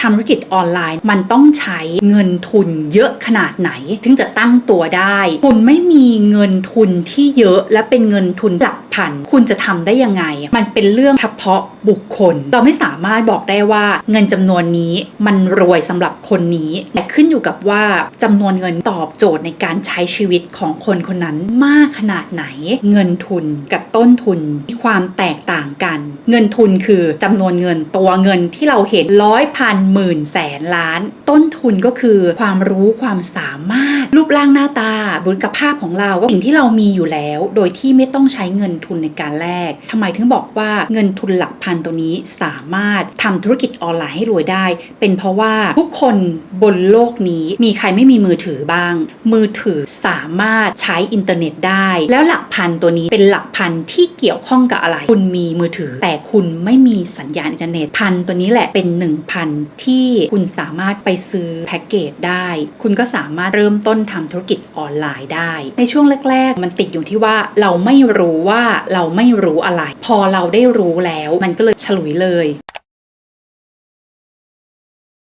ทำธุรกิจออนไลน์ มันต้องใช้เงินทุนเยอะขนาดไหน ถึงจะตั้งตัวได้ คุณไม่มีเงินทุนที่เยอะและเป็นเงินทุนหลัก พันคุณจะทำได้ยังไง มันเป็นเรื่องเฉพาะบุคคล เราไม่สามารถบอกได้ว่าเงินจำนวนนี้มันรวยสำหรับคนนี้แต่ขึ้นอยู่กับว่าจำนวนเงินตอบโจทย์ในการใช้ชีวิตของคนคนนั้นมากขนาดไหน เงินทุนกับต้นทุนมีความแตกต่างกัน เงินทุนคือจำนวนเงินตัวเงินที่เราเห็นร้อยพันหมื่นแสนล้าน ต้นทุนก็คือความรู้ความสามารถรูปร่างหน้าตาบุคลิกภาพของเราก็สิ่งที่เรามีอยู่แล้ว โดยที่ไม่ต้องใช้เงินทุนในการแลกทำไมถึงบอกว่าเงินทุนหลักพันตัวนี้สามารถทำธุรกิจออนไลน์ให้รวยได้ เป็นเพราะว่าทุกคนบนโลกนี้มีใครไม่มีมือถือบ้าง มือถือสามารถใช้อินเทอร์เน็ตได้ แล้วหลักพันตัวนี้เป็นหลักพันที่เกี่ยวข้องกับอะไร คุณมีมือถือ แต่คุณไม่มีสัญญาณอินเทอร์เน็ตพันตัวนี้แหละเป็นหนึ่งพันที่คุณสามารถไปซื้อแพ็กเกจได้ คุณก็สามารถเริ่มต้นทำธุรกิจออนไลน์ได้ ในช่วงแรก ๆ มันติดอยู่ที่ว่าเราไม่รู้ว่าเราไม่รู้อะไร พอเราได้รู้แล้วมันก็เลยฉลุยเลย